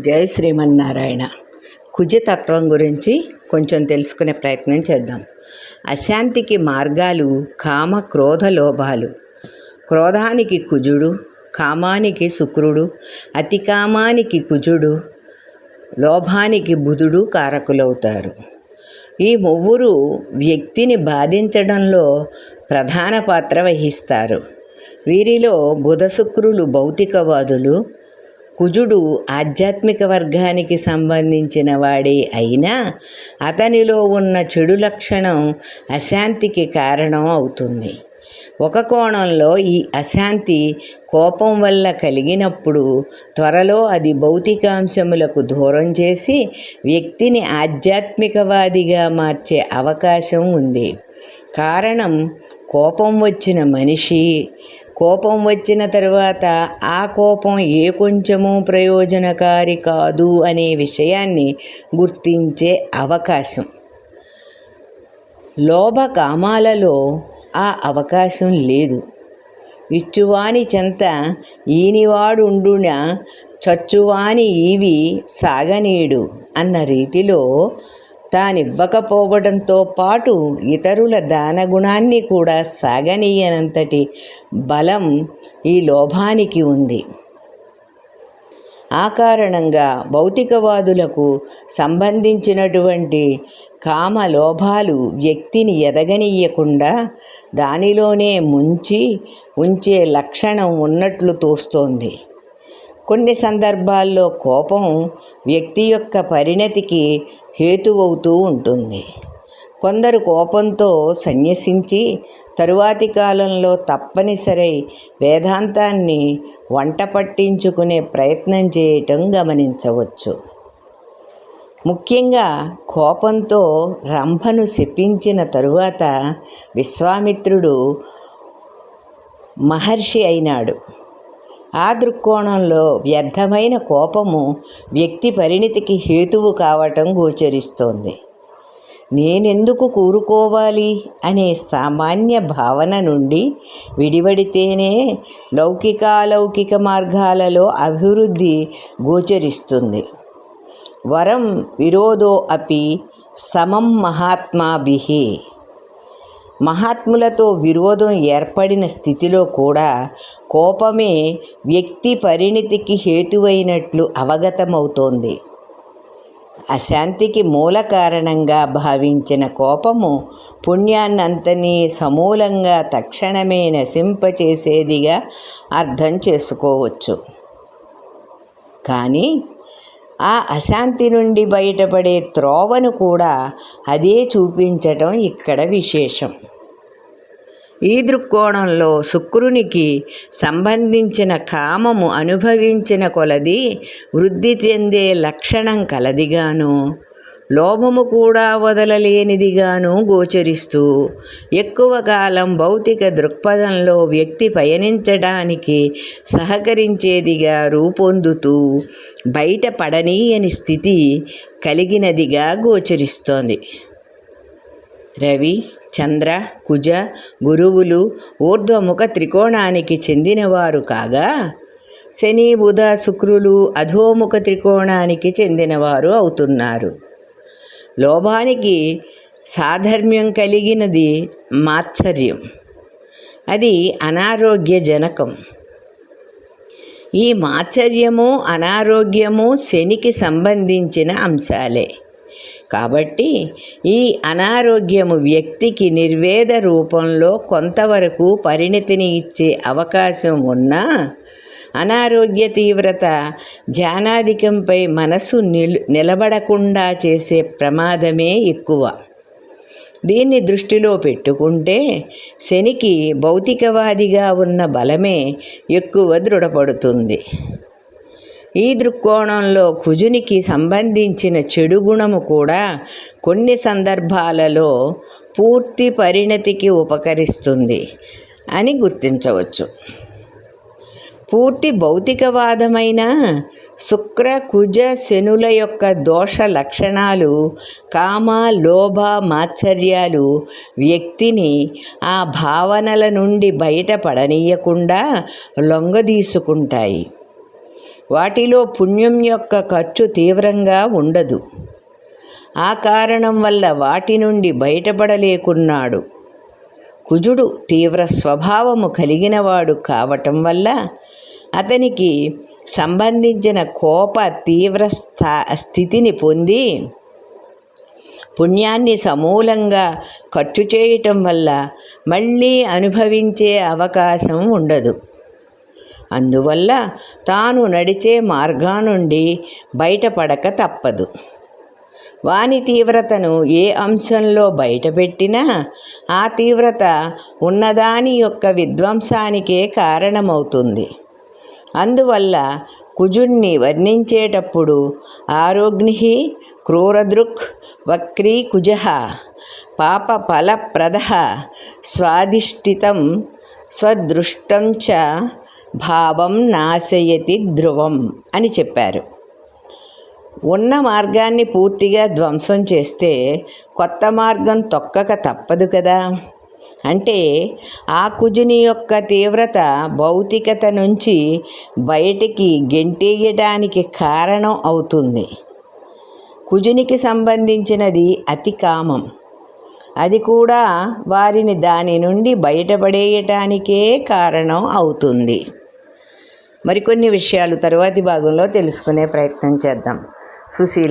జై శ్రీమన్నారాయణ. కుజతత్వం గురించి కొంచెం తెలుసుకునే ప్రయత్నం చేద్దాం. అశాంతికి మార్గాలు కామ క్రోధ లోభాలు. క్రోధానికి కుజుడు కామానికి శుక్రుడు అతి కామానికి కుజుడు లోభానికి బుధుడు కారకులవుతారు. ఈ మువ్వురు వ్యక్తిని బాధించడంలో ప్రధాన పాత్ర వహిస్తారు. వీరిలో బుధ శుక్రులు భౌతికవాదులు కుజుడు ఆధ్యాత్మిక వర్గానికి సంబంధించిన వాడే అయినా అతనిలో ఉన్న చెడు లక్షణం అశాంతికి కారణం అవుతుంది. ఒక కోణంలో ఈ అశాంతి కోపం వల్ల కలిగినప్పుడు త్వరలో అది భౌతికాంశములకు దూరం చేసి వ్యక్తిని ఆధ్యాత్మికవాదిగా మార్చే అవకాశం ఉంది. కారణం కోపం వచ్చిన మనిషి కోపం వచ్చిన తర్వాత ఆ కోపం ఏ కొంచెము ప్రయోజనకారి కాదు అనే విషయాన్ని గుర్తించే అవకాశం. లోభ కామాలలో ఆ అవకాశం లేదు. ఇచ్చువాని చెంత ఈనివాడుండున చచ్చువాని ఈవి సాగనీడు అన్న రీతిలో తానివ్వకపోవడంతో పాటు ఇతరుల దానగుణాన్ని కూడా సాగనీయనంతటి బలం ఈ లోభానికి ఉంది. ఆ కారణంగా భౌతికవాదులకు సంబంధించినటువంటి కామ లోభాలు వ్యక్తిని ఎదగనీయకుండా దానిలోనే ముంచి ఉంచే లక్షణం ఉన్నట్లు తోస్తోంది. కొన్ని సందర్భాల్లో కోపం వ్యక్తి యొక్క పరిణతికి హేతువవుతూ ఉంటుంది. కొందరు కోపంతో సన్యసించి తరువాతి కాలంలో తప్పనిసరి వేదాంతాన్ని వంట పట్టించుకునే ప్రయత్నం చేయటం గమనించవచ్చు. ముఖ్యంగా కోపంతో రంభను శపించిన తరువాత విశ్వామిత్రుడు మహర్షి అయినాడు. ఆ దృక్కోణంలో వ్యర్థమైన కోపము వ్యక్తి పరిణితికి హేతువు కావటం గోచరిస్తోంది. నేనెందుకు కూరుకోవాలి అనే సామాన్య భావన నుండి విడివడితేనే లౌకికాలౌకిక మార్గాలలో అభివృద్ధి గోచరిస్తుంది. వరం విరోధో అపి సమం మహాత్మాభి మహాత్ములతో విరోధం ఏర్పడిన స్థితిలో కూడా కోపమే వ్యక్తి పరిణితికి హేతువైనట్లు అవగతమవుతోంది. అశాంతికి మూల కారణంగా భావించిన కోపము పుణ్యాన్నంతని సమూలంగా తక్షణమే నశింపచేసేదిగా అర్థం చేసుకోవచ్చు. కానీ ఆ అశాంతి నుండి బయటపడే త్రోవను కూడా అదే చూపించటం ఇక్కడ విశేషం. ఈ దృక్కోణంలో శుక్రునికి సంబంధించిన కామము అనుభవించిన కొలది వృద్ధి చెందే లక్షణం కలదిగాను. లోభము కూడా వదలలేనిదిగాను గోచరిస్తూ ఎక్కువ కాలం భౌతిక దృక్పథంలో వ్యక్తి పయనించడానికి సహకరించేదిగా రూపొందుతూ బయట పడనీయని స్థితి కలిగినదిగా గోచరిస్తోంది. రవి చంద్ర కుజ గురువులు ఊర్ధ్వముఖ త్రికోణానికి చెందినవారు కాగా శని బుధ శుక్రులు అధోముఖ త్రికోణానికి చెందినవారు అవుతున్నారు. లోభానికి సాధర్మ్యం కలిగినది మాత్సర్యం. అది అనారోగ్యజనకం ఈ మాత్సర్యము అనారోగ్యము శనికి సంబంధించిన అంశాలే. కాబట్టి ఈ అనారోగ్యము వ్యక్తికి నిర్వేద రూపంలో కొంతవరకు పరిణతిని ఇచ్చే అవకాశం ఉన్నా అనారోగ్య తీవ్రత ధ్యానాధికంపై మనసు నిల్ నిలబడకుండా చేసే ప్రమాదమే ఎక్కువ. దీన్ని దృష్టిలో పెట్టుకుంటే శనికి భౌతికవాదిగా ఉన్న బలమే ఎక్కువ దృఢపడుతుంది. ఈ దృక్కోణంలో కుజునికి సంబంధించిన చెడు గుణము కూడా కొన్ని సందర్భాలలో పూర్తి పరిణతికి ఉపకరిస్తుంది అని గుర్తించవచ్చు. పూర్తి భౌతికవాదమైన శుక్ర కుజ శనుల యొక్క దోష లక్షణాలు కామ లోభ మాత్సర్యాలు వ్యక్తిని ఆ భావనల నుండి బయటపడనీయకుండా లొంగదీసుకుంటాయి. వాటిలో పుణ్యం యొక్క ఖర్చు తీవ్రంగా ఉండదు. ఆ కారణం వల్ల వాటి నుండి బయటపడలేకున్నాడు. కుజుడు తీవ్ర స్వభావము కలిగినవాడు కావటం వల్ల అతనికి సంబంధించిన కోప తీవ్ర స్థా స్థితిని పొంది పుణ్యాన్ని సమూలంగా ఖర్చు చేయటం వల్ల మళ్ళీ అనుభవించే అవకాశం ఉండదు. అందువల్ల తాను నడిచే మార్గా నుండి బయటపడక తప్పదు. వాని తీవ్రతను ఏ అంశంలో బయటపెట్టినా ఆ తీవ్రత ఉన్నదాని యొక్క విధ్వంసానికే కారణమవుతుంది. అందువల్ల కుజుణ్ణి వర్ణించేటప్పుడు ఆరోగ్ని క్రూరదృక్ వక్రీ కుజ పాప ఫలప్రద స్వాధిష్ఠితం స్వదృష్టం చ భావం నాశయతి ధ్రువం అని చెప్పారు. ఉన్న మార్గాన్ని పూర్తిగా ధ్వంసం చేస్తే కొత్త మార్గం తొక్కక తప్పదు కదా. అంటే ఆ కుజుని యొక్క తీవ్రత భౌతికత నుంచి బయటికి గెంటేయడానికి కారణం అవుతుంది. కుజునికి సంబంధించినది అతి కామం. అది కూడా వారిని దాని నుండి బయటపడేయటానికే కారణం అవుతుంది. మరికొన్ని విషయాలు తరువాతి భాగంలో తెలుసుకునే ప్రయత్నం చేద్దాం. fusil.